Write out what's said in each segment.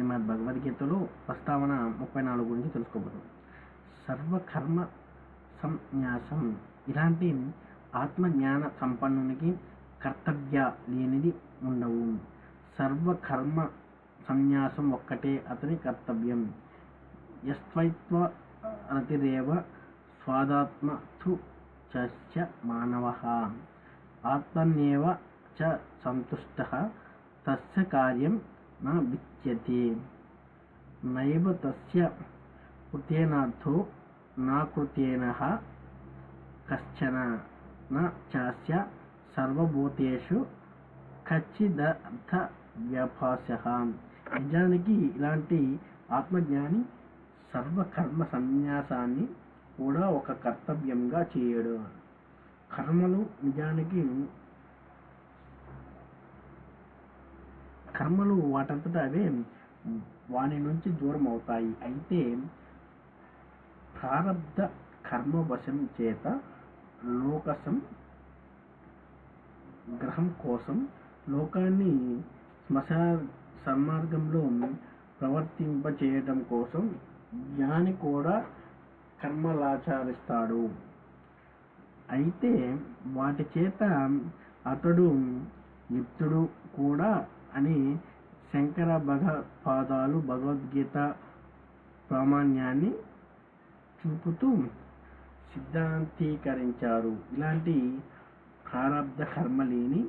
శ్రీమద్ భగవద్గీతలో ప్రస్తావన ముప్పై నాలుగు గురించి తెలుసుకోబోతుంది సర్వకర్మ సంన్యాసం ఇలాంటి ఆత్మజ్ఞాన సంపన్నునికి కర్తవ్య లేనిది ఉండవు. సర్వకర్మ సంన్యాసం ఒక్కటే అతని కర్తవ్యం. యస్త్వైత్వ రతిరేవ స్వాదాత్మతు చ మానవ. ఆత్మన్నేవ చ సంతుష్ట. తస్య కార్యం న విద్యతే నైవ తస్య కృతేనార్థో నా కృతేన కశ్చన న చాస్య సర్వభూతేషు ఖచ్చిదర్థ వ్యాపాస నిజానికి ఇలాంటి ఆత్మజ్ఞాని సర్వకర్మ సన్యాసాన్ని కూడా ఒక కర్తవ్యంగా చేయడు। కర్మలు నిజానికి కర్మలు వాటంతట అవే వాని నుంచి దూరం అవుతాయి. అయితే ప్రారబ్ధ కర్మవశం చేత లోకసం గ్రహం కోసం లోకాన్ని శ్మశా సన్మార్గంలో ప్రవర్తింపచేయటం కోసం జ్ఞాని కూడా కర్మలాచరిస్తాడు. అయితే వాటి చేత అతడు లిప్తుడు కూడా అని శంకర భగపాదాలు భగవద్గీత ప్రామాణ్యాన్ని చూపుతూ సిద్ధాంతీకరించారు. ఇలాంటి ప్రారంధ కర్మ లేని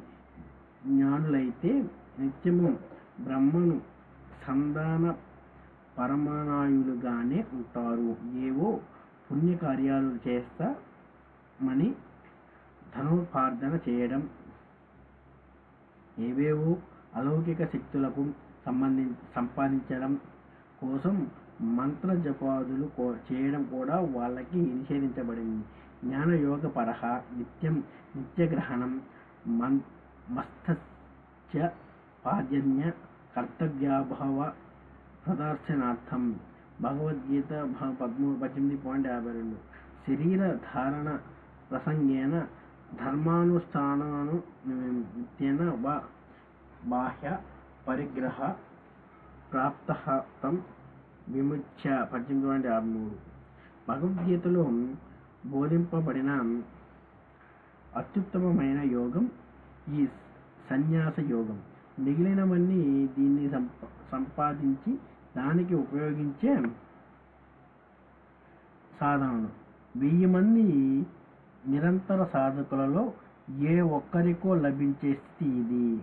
జ్ఞానులైతే నిత్యము బ్రహ్మను సంధాన పరమానాయులుగానే ఉంటారు. ఏవో పుణ్యకార్యాలు చేస్తామని ధనోపార్జన చేయడం. ఏవేవో అలౌకిక శక్తులకు సంబంధి సంపాదించడం కోసం మంత్ర జపాదులు కో- చేయడం కూడా వాళ్ళకి నిషేధించబడింది. జ్ఞానయోగ పరహ నిత్యం నిత్యగ్రహణం మన్ మస్తస్య పాజన్య కర్తవ్యాభావ ప్రదర్శనార్థం. భగవద్గీత భ- పద్దెనిమిది పాయింట్ యాభై రెండు. శరీర ధారణ ప్రసంగేన ధర్మానుష్ఠానాను నిత్యేన వా బాహ్య పరిగ్రహ ప్రాప్త తం విముచ్య పద్దెనిమిది వందల యాభై మూడు. భగవద్గీతలో బోధింపబడిన అత్యుత్తమమైన యోగం ఈ సన్యాస యోగం. మిగిలినవన్నీ దీన్ని సంపాదించి దానికి ఉపయోగించే సాధనలు. వెయ్యి మంది నిరంతర సాధకులలో ఏ ఒక్కరికో లభించే స్థితి ఇది.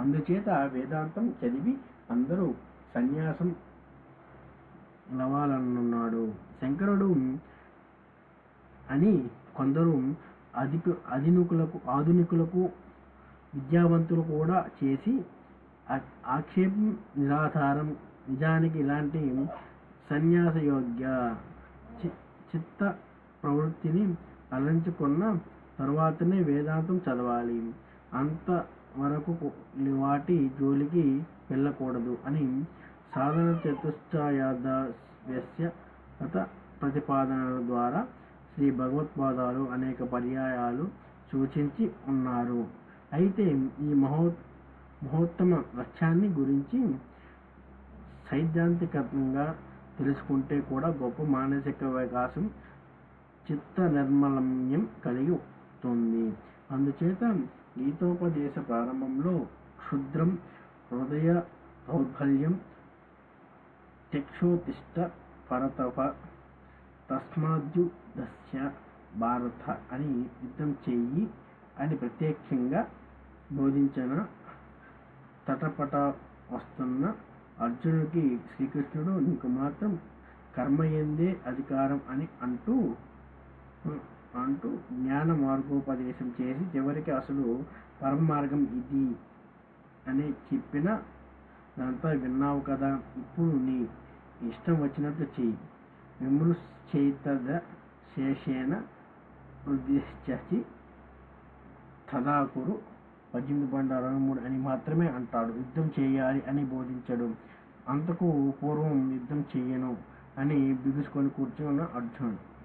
అందుచేత వేదాంతం చదివి అందరూ సన్యాసం లవాలనున్నాడు శంకరుడు అని కొందరు అధిక అధినుకులకు ఆధునికులకు విద్యావంతులు కూడా చేసి ఆక్షేపం నిరాధారం. నిజానికి ఇలాంటి సన్యాసయోగ్య చి- చిత్త ప్రవృత్తిని అలంచుకున్న తరువాతనే వేదాంతం చదవాలి. అంత వరకు వాటి జోలికి వెళ్ళకూడదు అని సాధన చతుష్టయాదస్య గత ప్రతిపాదనల ద్వారా శ్రీ భగవత్పాదాలు అనేక పర్యాయాలు సూచించి ఉన్నారు. అయితే ఈ మహో మహోత్తమ లక్ష్యాన్ని గురించి సైద్ధాంతికంగా తెలుసుకుంటే కూడా గొప్ప మానసిక వికాసం చిత్త నిర్మలమ్యం కలిగి అందుచేత గీతోపదేశ ప్రారంభంలో క్షుద్రం హృదయ దౌర్బల్యం చక్షోపిష్ట పరతప తస్మాద్యుదస్య భారత అని యుద్ధం చేయి అని ప్రత్యక్షంగా బోధించిన తటపట వస్తున్న అర్జునుడికి శ్రీకృష్ణుడు నీకు మాత్రం కర్మయందే అధికారం అని అంటూ అంటూ జ్ఞాన మార్గోపదేశం చేసి చివరికి అసలు పరమ మార్గం ఇది అని చెప్పిన దాంతో విన్నావు కదా ఇప్పుడు నీ ఇష్టం వచ్చినట్లు చెయ్యి. విమృశ్చైతద శేషేన ఉద్దేశి తదాకురు పద్దెనిమిది పాయింట్ అరవై మూడు అని మాత్రమే అంటాడు. యుద్ధం చేయాలి అని బోధించడు. అంతకు పూర్వం యుద్ధం చేయను అని బిగుసుకొని కూర్చున్న అర్జునుడు.